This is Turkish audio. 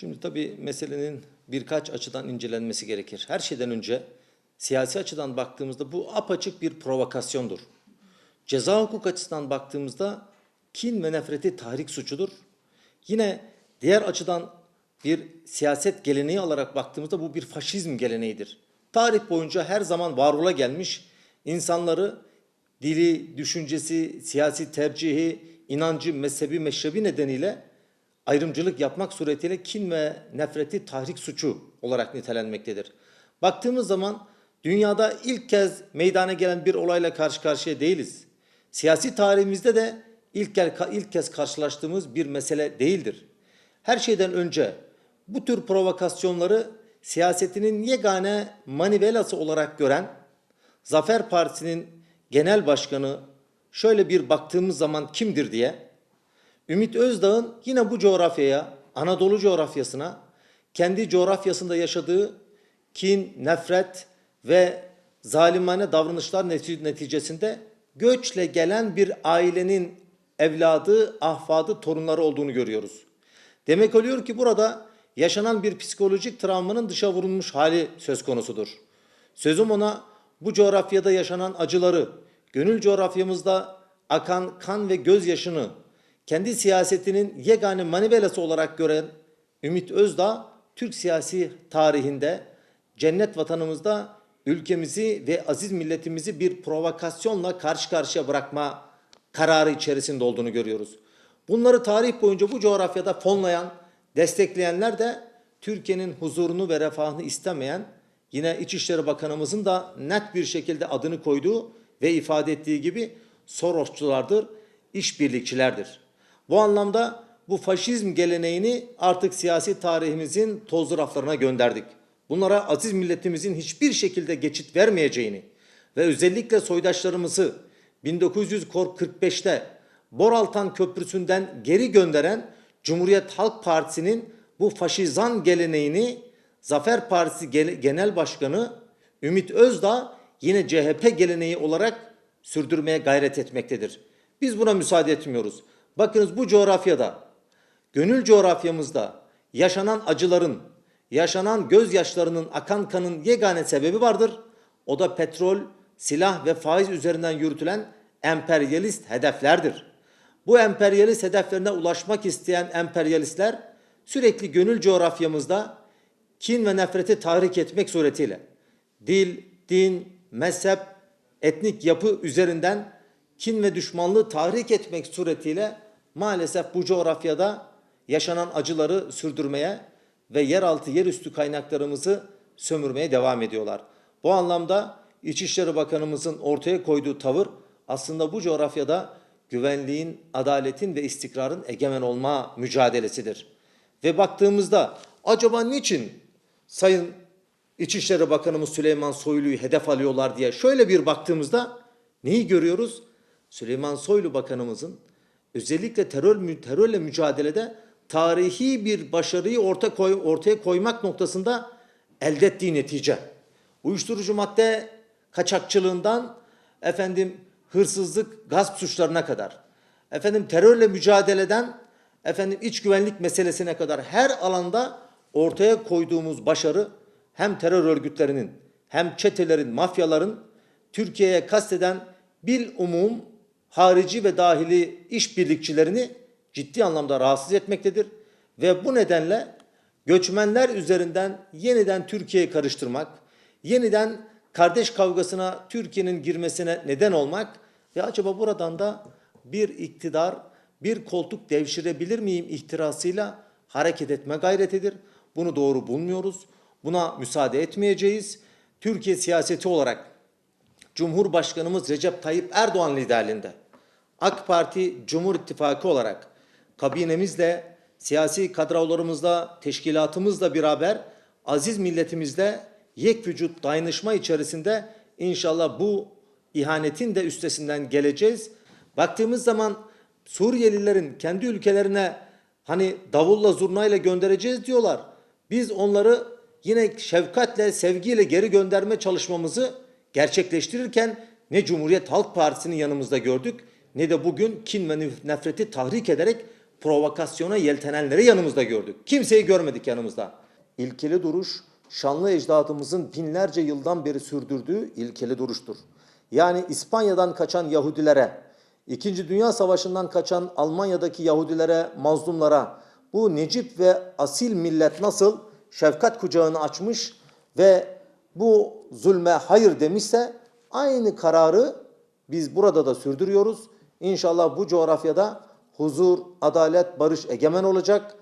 Şimdi tabii meselenin birkaç açıdan incelenmesi gerekir. Her şeyden önce siyasi açıdan baktığımızda bu apaçık bir provokasyondur. Ceza hukuk açısından baktığımızda kin ve nefreti tahrik suçudur. Yine diğer açıdan bir siyaset geleneği olarak baktığımızda bu bir faşizm geleneğidir. Tarih boyunca her zaman var ola gelmiş insanları dili, düşüncesi, siyasi tercihi, inancı, mezhebi, meşrebi nedeniyle ayrımcılık yapmak suretiyle kin ve nefreti tahrik suçu olarak nitelenmektedir. Baktığımız zaman dünyada ilk kez meydana gelen bir olayla karşı karşıya değiliz. Siyasi tarihimizde de ilk, ilk kez karşılaştığımız bir mesele değildir. Her şeyden önce bu tür provokasyonları siyasetinin yegane manivelası olarak gören Zafer Partisi'nin genel başkanı şöyle bir baktığımız zaman kimdir diye Ümit Özdağ'ın yine bu coğrafyaya, Anadolu coğrafyasına, kendi coğrafyasında yaşadığı kin, nefret ve zalimane davranışlar neti- neticesinde göçle gelen bir ailenin evladı, ahfadı, torunları olduğunu görüyoruz. Demek oluyor ki burada yaşanan bir psikolojik travmanın dışa vurulmuş hali söz konusudur. Sözüm ona bu coğrafyada yaşanan acıları, gönül coğrafyamızda akan kan ve gözyaşını kendi siyasetinin yegane manivelası olarak gören Ümit Özdağ, Türk siyasi tarihinde cennet vatanımızda ülkemizi ve aziz milletimizi bir provokasyonla karşı karşıya bırakma kararı içerisinde olduğunu görüyoruz. Bunları tarih boyunca bu coğrafyada fonlayan, destekleyenler de Türkiye'nin huzurunu ve refahını istemeyen yine İçişleri Bakanımızın da net bir şekilde adını koyduğu ve ifade ettiği gibi Sorosçulardır, işbirlikçilerdir. Bu anlamda bu faşizm geleneğini artık siyasi tarihimizin tozlu raflarına gönderdik. Bunlara aziz milletimizin hiçbir şekilde geçit vermeyeceğini ve özellikle soydaşlarımızı 1945'te Boraltan Köprüsü'nden geri gönderen Cumhuriyet Halk Partisi'nin bu faşizan geleneğini Zafer Partisi Gene- Genel Başkanı Ümit Özdağ yine CHP geleneği olarak sürdürmeye gayret etmektedir. Biz buna müsaade etmiyoruz. Bakınız bu coğrafyada, gönül coğrafyamızda yaşanan acıların, yaşanan gözyaşlarının, akan kanın yegane sebebi vardır. O da petrol, silah ve faiz üzerinden yürütülen emperyalist hedeflerdir. Bu emperyalist hedeflerine ulaşmak isteyen emperyalistler sürekli gönül coğrafyamızda kin ve nefreti tahrik etmek suretiyle dil, din, mezhep, etnik yapı üzerinden kin ve düşmanlığı tahrik etmek suretiyle maalesef bu coğrafyada yaşanan acıları sürdürmeye ve yeraltı yerüstü kaynaklarımızı sömürmeye devam ediyorlar. Bu anlamda İçişleri Bakanımızın ortaya koyduğu tavır aslında bu coğrafyada güvenliğin, adaletin ve istikrarın egemen olma mücadelesidir. Ve baktığımızda acaba niçin Sayın İçişleri Bakanımız Süleyman Soylu'yu hedef alıyorlar diye şöyle bir baktığımızda neyi görüyoruz? Süleyman Soylu Bakanımızın özellikle terör terörle mücadelede tarihi bir başarıyı orta koy, ortaya koymak noktasında elde ettiği netice. Uyuşturucu madde kaçakçılığından efendim hırsızlık, gasp suçlarına kadar, efendim terörle mücadeleden efendim iç güvenlik meselesine kadar her alanda ortaya koyduğumuz başarı hem terör örgütlerinin hem çetelerin, mafyaların Türkiye'ye kasteden bil umum harici ve dahili işbirlikçilerini ciddi anlamda rahatsız etmektedir. Ve bu nedenle göçmenler üzerinden yeniden Türkiye'yi karıştırmak, yeniden kardeş kavgasına Türkiye'nin girmesine neden olmak ve acaba buradan da bir iktidar, bir koltuk devşirebilir miyim ihtirasıyla hareket etme gayretidir. Bunu doğru bulmuyoruz. Buna müsaade etmeyeceğiz. Türkiye siyaseti olarak Cumhurbaşkanımız Recep Tayyip Erdoğan liderliğinde AK Parti Cumhur İttifakı olarak kabinemizle, siyasi kadrolarımızla, teşkilatımızla beraber aziz milletimizle yek vücut dayanışma içerisinde inşallah bu ihanetin de üstesinden geleceğiz. Baktığımız zaman Suriyelilerin kendi ülkelerine hani davulla zurnayla göndereceğiz diyorlar. Biz onları yine şefkatle, sevgiyle geri gönderme çalışmamızı gerçekleştirirken ne Cumhuriyet Halk Partisi'nin yanımızda gördük ne de bugün kin ve nefreti tahrik ederek provokasyona yeltenenleri yanımızda gördük. Kimseyi görmedik yanımızda. İlkeli duruş, şanlı ecdadımızın binlerce yıldan beri sürdürdüğü ilkeli duruştur. Yani İspanya'dan kaçan Yahudilere, İkinci Dünya Savaşı'ndan kaçan Almanya'daki Yahudilere, mazlumlara bu necip ve asil millet nasıl şefkat kucağını açmış ve bu zulme hayır demişse aynı kararı biz burada da sürdürüyoruz. İnşallah bu coğrafyada huzur, adalet, barış egemen olacak